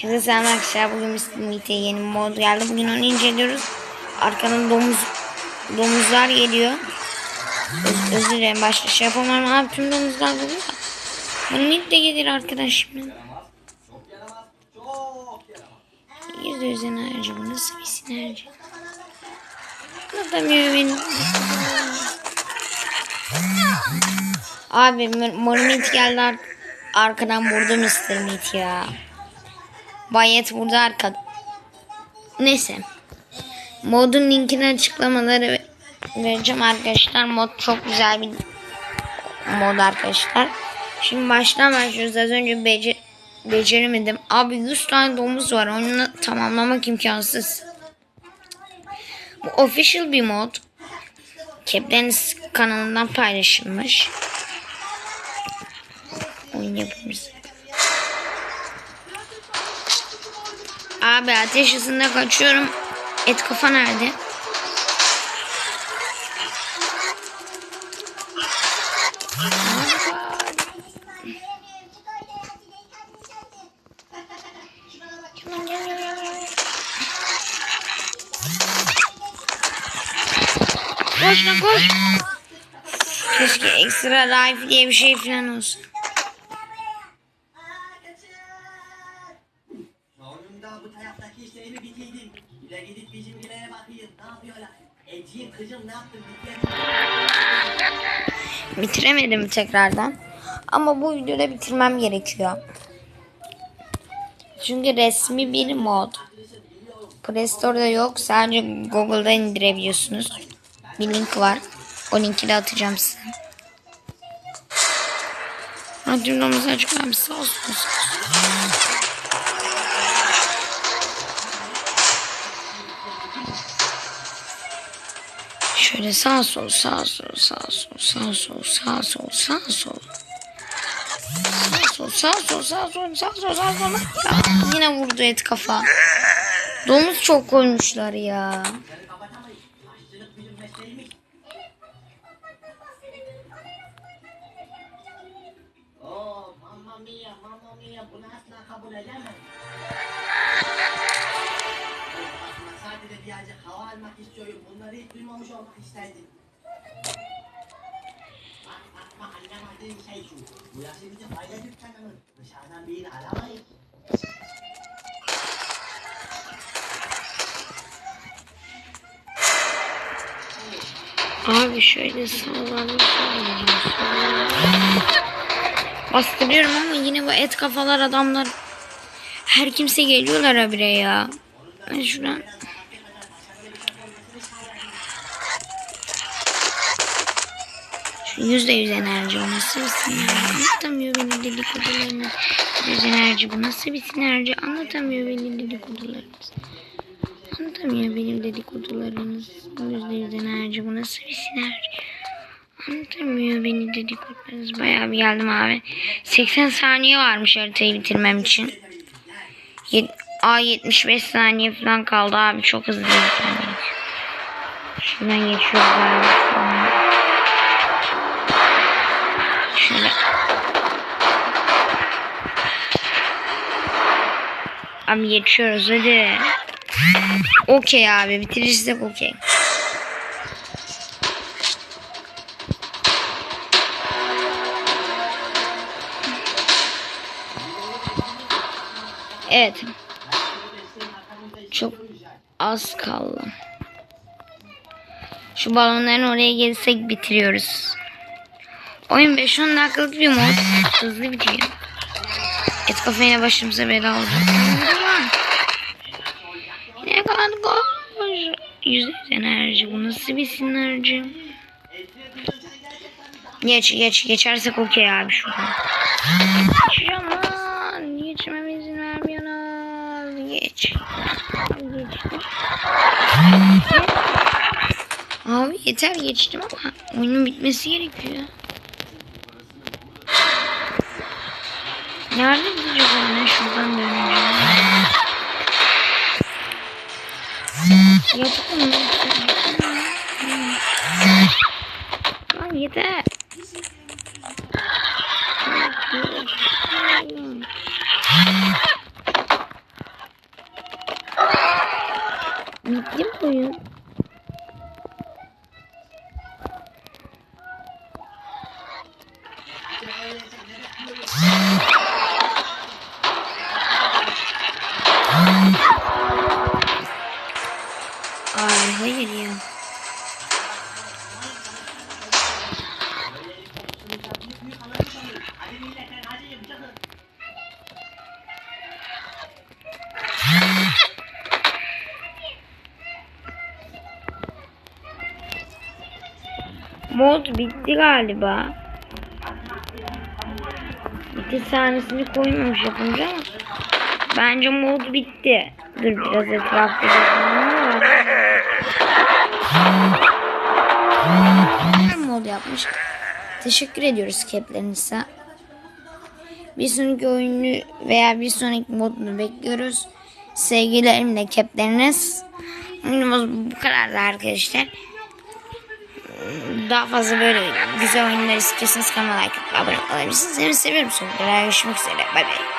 Şimdi selam arkadaşlar bugün. Meet'e yeni mod geldi. Bugün onu inceliyoruz. Arkadan domuz domuzlar geliyor. Öz, özür dilerim başta şey yapamam abi tüm domuzlar geliyor. Bu Meet de gelir arkadaş şimdi. Yüzde yüz enerji bu nasıl bir sinerji? Anlatamıyor beni. Abi Mor Meet geldi ar- arkadan vurdu Mr. Meet ya. Bayet burada arkada. Neyse. Modun linkini açıklamaları ve- vereceğim arkadaşlar. Mod çok güzel bir mod arkadaşlar. Şimdi baştan başlıyoruz. Az önce becer beceremedim. Abi 100 tane domuz var. Onu tamamlamak imkansız. Bu official bir mod. Kepleriniz kanalından paylaşılmış. Oyun yapımcısı. Abi ateş hızında kaçıyorum. Et kafa nerede? Koş koş. Keşke ekstra life diye bir şey falan olsun. Bitirdin. Bitiremedim tekrardan. Ama bu videoda bitirmem gerekiyor. Çünkü resmi bir mod. Play Store'da yok. Sadece Google'da indirebiliyorsunuz. Bir link var. O linki de atacağım size. Hadi domuzu açıklar olsun. Şöyle sağ sol sağ sol sağ sol sağ sol sağ sol sağ sol. Sağ sol sağ sol sağ sol sağ sol yine vurdu et kafa. Domuz çok koymuşlar ya. Oo, mamma mia, mamma mia. Bunu asla kabul edemem. Bunları duymamış olmak isterdim. Bak bak bak anlamadığım şey şu. Burası bizim aile dükkanımız. Dışarıdan birini aramayız. Abi şöyle sallanıp Bastırıyorum ama yine bu et kafalar adamlar. Her kimse geliyorlar habire ya. Ben şuradan. Yüzde yüz enerji o nasıl bir sinerji anlatamıyor beni dedikodularınız. Yüz enerji bu nasıl bir sinerji anlatamıyor beni dedikodularınız. Anlatamıyor benim dedikodularınız. Yüzde yüz enerji bu nasıl bir sinerji. Anlatamıyor beni dedikodularınız. Bayağı bir geldim abi. 80 saniye varmış haritayı bitirmem için. Yet Aa 75 saniye falan kaldı abi. Çok hızlı. Şuradan geçiyoruz abi. Abi geçiyoruz hadi. Okey abi bitirirsek okey. Evet. Çok az kaldı. Şu balonların oraya gelsek bitiriyoruz. Oyun 5-10 dakikalık bir mod. Hızlı bitiyor. Et kafayla başımıza bela oldu. Ne kadar Yüzde yüz enerji. Bu nasıl bir sinerji? Geç geç. Geçersek okey abi şuradan. Lan. Geçmeme izin vermiyorlar. Geç. Geçtim. Abi yeter geçtim ama oyunun bitmesi gerekiyor. Nerede gideceğiz anne? Şuradan döneceğim. Yapalım mı? Lan yeter. oyun. Hayır ya. Mod bitti galiba. Bitti sahnesini koymamış yapınca ama bence mod bitti. Dur biraz etrafta bakalım ama. mod yapmış. Teşekkür ediyoruz Kepler'inize. Bir sonraki oyunu veya bir sonraki modunu bekliyoruz. Sevgilerimle Kepleriniz. Oyunumuz bu kadardı arkadaşlar. Daha fazla böyle güzel oyunlar istiyorsanız kanalıma like abone olabilirsiniz. Seni seviyorum. Sonra görüşmek üzere. Bay bay.